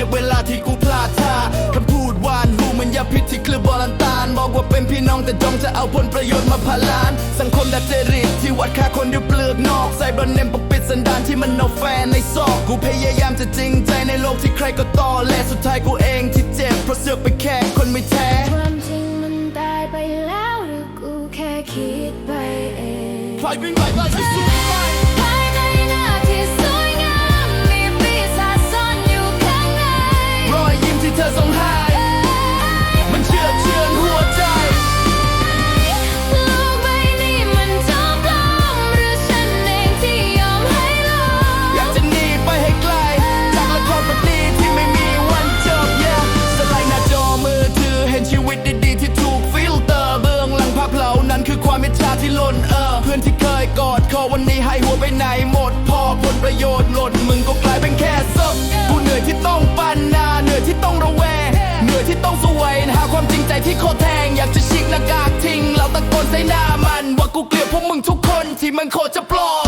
สียเวลาที่กูพลาดท่าคำพูดวานหูมันยาพิษที่คลือบอลันตานบอกว่าเป็นพี่น้องแต่จงจะเอาผลประโยชน์มาพาลาน สังคมดัดจริตที่วัดค่าคนด้วยเปลือกนอกใส่บอลเนมปกปิดสันดานที่มันเอาแฟนในซอกกูพยายามจะจริงใจในโลกที่ใครก็ต่อและสุดท้ายกูเองที่เจ็บเพราะเสือกไปแค่คนไม่แท้ความจริงมันตายไปแล้วหรือกูแค่คิดไปเองปล่อยบินไปไป อดคอวันนี้ให้หัวไปไหนหมด พอผลประโยชน์หล่นมึงก็กลายเป็นแค่ศพกูเหนื่อยที่ต้องปันนาเหนื่อยที่ต้องระแวงเหนื่อยที่ต้องสวยหาความจริงใจที่โคตรแทง อยากจะชิกหน้ากากทิ้งแล้วตะโกนใส่หน้ามัน ว่ากูเกลียดพวกมึงทุกคนที่มันโคตรจะปลอม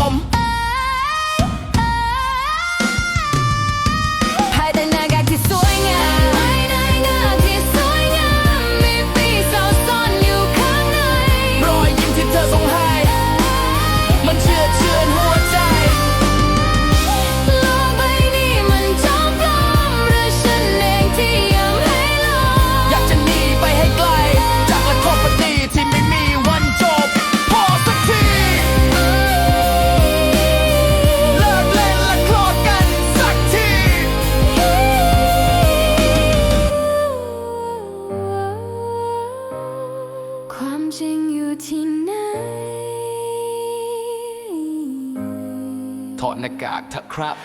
ถอดหน้ากากเถอะครับ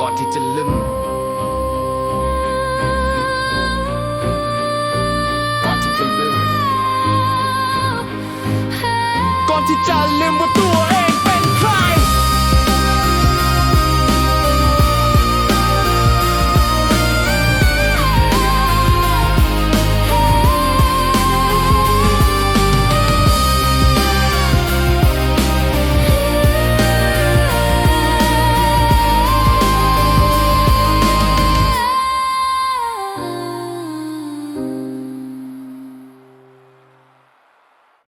ก่อนที่จะลืมก่อนที่จะลืมก่อนที่จะลืมว่าตัว